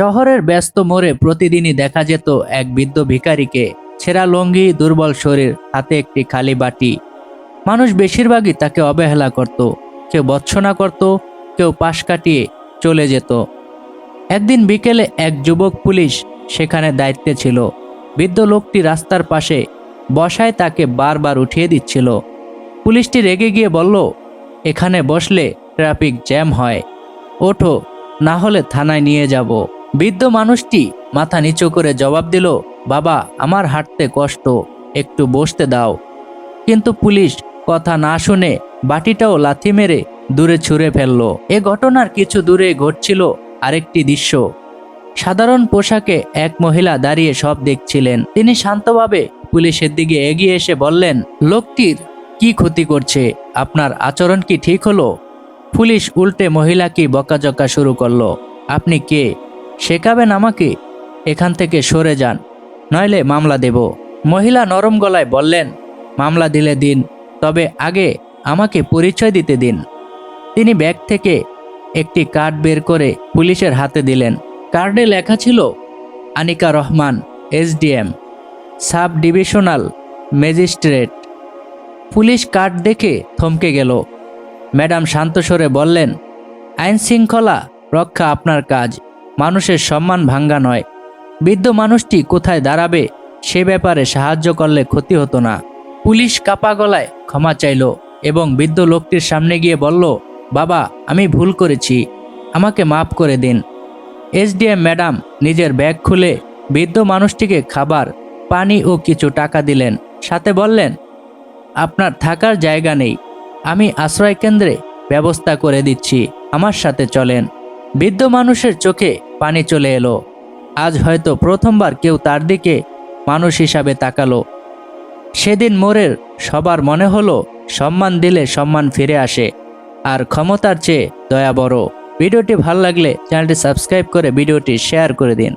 শহরের ব্যস্ত মোড়ে প্রতিদিনই দেখা যেত এক বৃদ্ধ ভিখারিকে ছেঁড়া লঙ্গি, দুর্বল শরীর, হাতে একটি খালি বাটি। মানুষ বেশিরভাগই তাকে অবহেলা করত। কেউ বৎসনা করত, কেউ পাশ কাটিয়ে চলে যেত। একদিন বিকেলে এক যুবক পুলিশ সেখানে দায়িত্বে ছিল। বৃদ্ধ লোকটি রাস্তার পাশে বসায় তাকে বারবার উঠিয়ে দিচ্ছিল। পুলিশটি রেগে গিয়ে বলল, এখানে বসলে ট্রাফিক জ্যাম হয়। ওঠো, না হলে থানায় নিয়ে যাব। বৃদ্ধ মানুষটি মাথা নিচু করে জবাব দিল, বাবা, আমার হাঁটতে কষ্ট, একটু বসতে দাও। কিন্তু পুলিশ কথা না শুনে বাটিটাও লাথি মেরে দূরে ছুঁড়ে ফেলল। এ ঘটনার কিছু দূরে ঘটছিল আরেকটি দৃশ্য। সাধারণ পোশাকে এক মহিলা দাঁড়িয়ে সব দেখছিলেন। তিনি শান্তভাবে পুলিশের দিকে এগিয়ে এসে বললেন, লোকটির কি ক্ষতি করছে? আপনার আচরণ কি ঠিক হলো? পুলিশ উল্টে মহিলাকে বকাঝকা শুরু করল, আপনি কে? শেখাবেন আমাকে? এখান থেকে সরে যান, নইলে মামলা দেব। মহিলা নরম গলায় বললেন, মামলা দিলে দিন, তবে আগে আমাকে পরিচয় দিতে দিন। তিনি ব্যাগ থেকে একটি কার্ড বের করে পুলিশের হাতে দিলেন। কার্ডে লেখা ছিল, Anika Rahman, SDM sub divisional magistrate. Police card দেখে থমকে গেল। ম্যাডাম শান্তস্বরে বললেন আইন শৃঙ্খলা রক্ষা আপনার কাজ মানুষের সম্মান ভাঙ্গা নয়। বৃদ্ধ মানুষটি কোথায় দাঁড়াবে, সে ব্যাপারে সাহায্য করলে ক্ষতি হতো না। পুলিশ কাপা গলায় ক্ষমা চাইল এবং বৃদ্ধ লোকটির সামনে গিয়ে বলল, বাবা, আমি ভুল করেছি। আমাকে মাফ করে দিন। এসডিএম ম্যাডাম নিজের ব্যাগ খুলে বৃদ্ধ মানুষটিকে খাবার, পানি ও কিছু টাকা দিলেন। সাথে বললেন, আপনার থাকার জায়গা নেই। আমি আশ্রয় কেন্দ্রে ব্যবস্থা করে দিচ্ছি। আমার সাথে চলেন। বৃদ্ধ মানুষের চোখে পানি চলে এলো। আজ হয়তো প্রথমবার কেউ তার দিকে মানুষ হিসাবে তাকালো। সেদিন মোরের সবার মনে হলো, সম্মান দিলে সম্মান ফিরে আসে, আর ক্ষমতার চেয়ে দয়া বড়। ভিডিওটি ভালো লাগলে চ্যানেলটি সাবস্ক্রাইব করে ভিডিওটি শেয়ার করে দিন।